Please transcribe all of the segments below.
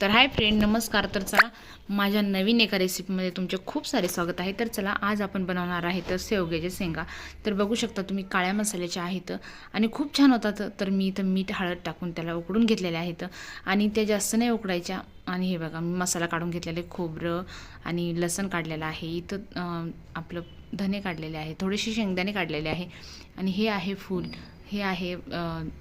तर hi friend नमस्कार. तर चला माझ्या नवीन एका रेसिपीमध्ये तुमचे खूप सारे स्वागत आहे. तर चला आज आपण बनवणार आहे तर सेवग्याच्या शेंगा. तर बघू शकता तुम्ही काळ्या मसाल्याच्या आहेत आणि खूप छान होतात. तर मी इथं मीठ हळद टाकून त्याला उकडून घेतलेले आहेत आणि त्या जास्त नाही उकडायच्या. आणि हे बघा मी मसाला काढून घेतलेले खोबरं आणि लसण काढलेलं आहे. इथं आपलं धने काढलेले आहे. थोडेसे शेंगदाणे काढलेले आहे. आणि हे आहे फूल. हे आहे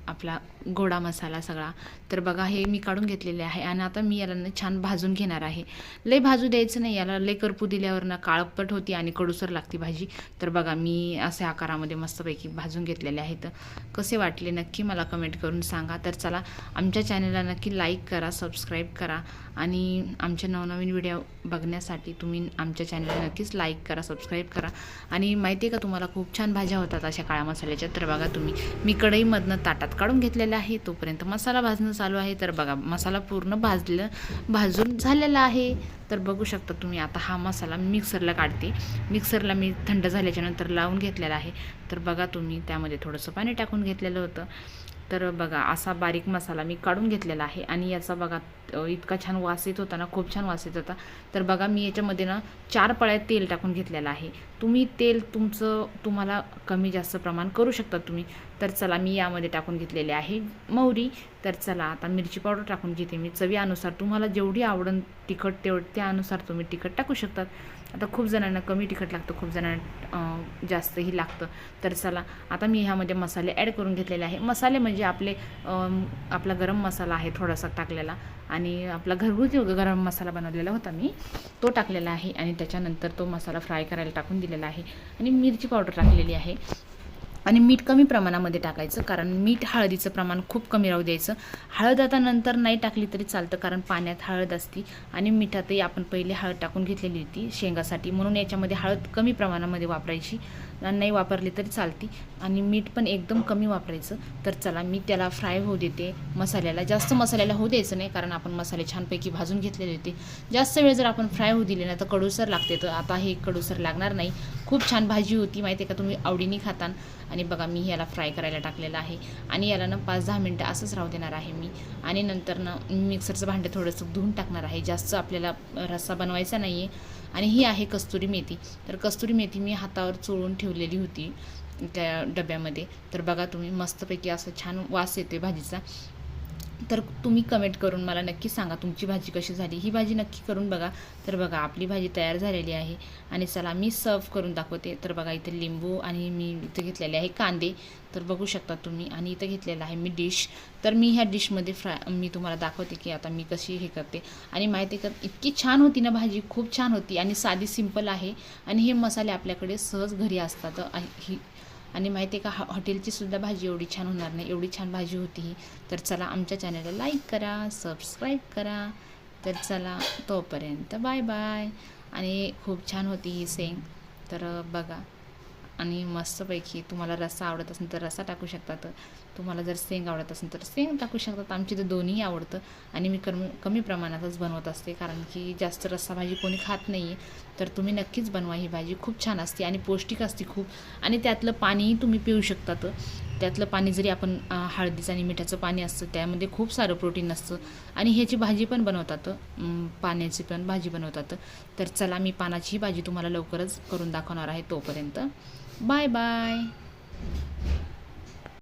आपला गोडा मसाला सगळा. तर बघा हे मी काढून घेतलेले आहे आणि आता मी याला ना छान भाजून घेणार आहे. लय भाजू द्यायचं नाही याला लय करपू दिल्यावर ना काळपट होती आणि कडूसर लागते भाजी. तर बघा मी असे आकारामध्ये मस्तपैकी भाजून घेतलेले आहेत. कसे वाटले नक्की मला कमेंट करून सांगा. तर चला आमच्या चॅनलला नक्की लाईक करा सबस्क्राईब करा आणि आमचे नवनवीन व्हिडिओ बघण्यासाठी तुम्ही आमच्या चॅनलला नक्कीच लाईक करा सबस्क्राईब करा. आणि माहिती आहे का तुम्हाला खूप छान भाज्या होतात अशा काळ्या मसाल्याच्या. तर बघा तुम्ही मी कढईमधनं ताटात काढून घेतलेल्या झालेला आहे तोपर्यंत. मसाला भाजणं चालू आहे तर बघा मसाला पूर्ण भाजलं भाजून झालेला आहे. तर बघू शकता तुम्ही आता हा मसाला मिक्सरला काढते. मिक्सरला मी थंड झाल्याच्यानंतर लावून घेतलेला आहे. तर बघा तुम्ही त्यामध्ये थोडंसं पाणी टाकून घेतलेलं होतं. तर बघा असा बारीक मसाला मी काढून घेतलेला आहे. आणि याचा बघा इतका छान वास येत होता ना खूप छान वास येत होता. तर बघा मी याच्यामध्ये ना चार पळ्या तेल टाकून घेतलेलं आहे. तुम्ही तेल तुमचं तुम्हाला कमी जास्त प्रमाण करू शकता तुम्ही. तर चला मी यामध्ये टाकून घेतलेले आहे. मोहरी तर चला आता मिरची पावडर टाकून घेते मी. चवीनुसार तुम्हाला जेवढी आवडन तिखट तेवढ त्यानुसार तुम्ही तिखट टाकू शकतात. आता खूप जणांना कमी तिखट लागतं खूप जणांना जास्तही लागतं. तर चला आता मी ह्यामध्ये मसाले ॲड करून घेतलेले आहे. मसाले म्हणजे आपले आपला गरम मसाला आहे थोडासा टाकलेला आणि आपला घरगुती गरम मसाला बनवलेला होता मी. तो टाकलेला आहे आणि त्याच्यानंतर तो मसाला फ्राय करायला टाकून दिलेला आहे. आणि मिरची पावडर टाकलेली आहे. आणि मीठ कमी प्रमाणामध्ये टाकायचं कारण मीठ हळदीचं प्रमाण खूप कमी राहू द्यायचं. हळद आता नंतर नाही टाकली तरी चालतं कारण पाण्यात हळद असती आणि मिठातही आपण पहिले हळद टाकून घेतलेली होती शेंगासाठी. म्हणून याच्यामध्ये हळद कमी प्रमाणामध्ये वापरायची. नाही वापरली तरी चालती. आणि मीठ पण एकदम कमी वापरायचं. तर चला मी त्याला फ्राय होऊ देते. मसाल्याला जास्त मसाल्याला होऊ द्यायचं नाही कारण आपण मसाले छानपैकी भाजून घेतलेले होते. जास्त वेळ जर आपण फ्राय होऊ दिले ना तर कडूसर लागते. तर आता हे कडूसर लागणार नाही. खूप छान भाजी होती माहिती आहे का? तुम्ही आवडीने खातान. आणि बघा मी ह्याला फ्राय करायला टाकलेलं आहे. आणि याला ना पाच दहा मिनटं असंच राहू देणार आहे मी. आणि नंतर ना मिक्सरचं भांडं थोडंसं धुवून टाकणार आहे. जास्त आपल्याला रस्सा बनवायचा नाही आहे आणि ही आहे कस्तुरी मेथी. तर कस्तुरी मेथी मी हातावर चोळून ठेवलेली होती त्या डब्यामध्ये. तर बघा तुम्ही मस्तपैकी असं छान वास येते भाजीचा. तर तुम्ही कमेंट करून मला नक्की सांगा तुमची भाजी कशी झाली? ही भाजी नक्की करून बघा. तर बघा आपली भाजी तयार झालेली आहे. आणि चला मी सर्व करून दाखवते. तर बघा इथे लिंबू आणि मी इथे घेतलेले आहे कांदे. तर बघू शकता तुम्ही. आणि इथं घेतलेलं आहे मी डिश तर मी ह्या डिशमध्ये फ्राय मी तुम्हाला दाखवते की आता मी कशी हे करते. आणि माहिती कर का इतकी छान होती ना भाजी. खूप छान होती. आणि साधी सिंपल आहे. आणि हे मसाले आपल्याकडे सहज घरी असतात. ही आणि माहिती आहे का हॉ- हॉटेलची सुद्धा भाजी एवढी छान होणार नाही. एवढी छान भाजी होती ही. तर चला आमच्या चॅनलला लाईक करा सबस्क्राईब करा. तर चला तोपर्यंत बाय बाय आणि खूप छान होती ही सेंग तर बघा. आणि मस्तपैकी तुम्हाला रस्सा आवडत असेल तर रस्सा टाकू शकतात. तुम्हाला जर सेंग आवडत असेल तर सेंग टाकू शकतात. आमची तर दोन्ही आवडतं. आणि मी कमी कमी प्रमाणातच बनवत असते. कारण की जास्त रस्सा भाजी कोणी खात नाही आहे तर तुम्ही नक्कीच बनवा. ही भाजी खूप छान असते आणि पौष्टिक असते खूप. आणि त्यातलं पाणीही तुम्ही पिऊ शकतात. त्यातलं पाणी जरी आपण हळदीचं आणि मिठाचं पाणी असतं त्यामध्ये खूप सारं प्रोटीन असतं. आणि ह्याची भाजी पण बनवतात पाण्याची पण भाजी बनवतात. तर चला मी पानाची भाजी तुम्हाला लवकरच करून दाखवणार आहे तोपर्यंत. Bye bye.